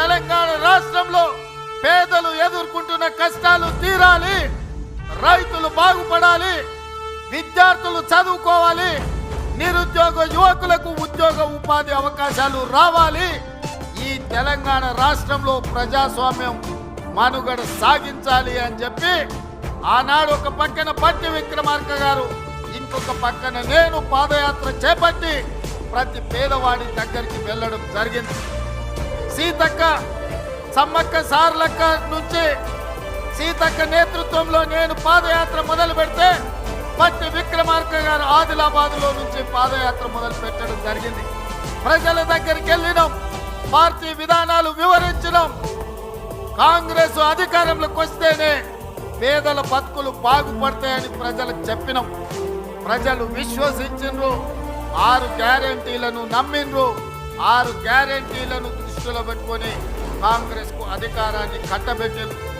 తెలంగాణ రాష్ట్రంలో పేదలు ఎదుర్కొంటున్న కష్టాలు తీరాలి రైతులు బాగుపడాలి విద్యార్థులు చదువుకోవాలి నిరుద్యోగ యువకులకు ఉద్యోగ ఉపాధి అవకాశాలు రావాలి. ఈ తెలంగాణ రాష్ట్రంలో ప్రజాస్వామ్యం మనుగడ సాగించాలి అని చెప్పి ఆనాడు ఒక పక్కన పట్టి విక్రమార్క గారు ఇంకొక పక్కన నేను పాదయాత్ర చేపట్టి ప్రతి పేదవాడి దగ్గరికి వెళ్ళడం జరిగింది. సీతక్క సమ్మక్క సార్లక్క నుంచి సీతక్క నేతృత్వంలో నేను పాదయాత్ర మొదలు పెడితే పట్టి విక్రమార్క గారు ఆదిలాబాద్లో నుంచి పాదయాత్ర మొదలు పెట్టడం జరిగింది. ప్రజల దగ్గరికి వెళ్ళినాం పార్టీ విధానాలు వివరించడం కాంగ్రెస్ అధికారంలోకి వస్తేనే పేదల బతుకులు బాగుపడతాయని ప్రజలకు చెప్పినాం. ప్రజలు విశ్వసించిండ్రు ఆరు గ్యారెంటీలను నమ్మిండ్రు ఆరు గ్యారెంటీలను దృష్టిలో పెట్టుకొని కాంగ్రెస్కు అధికారాన్ని కట్టబెట్టేందుకు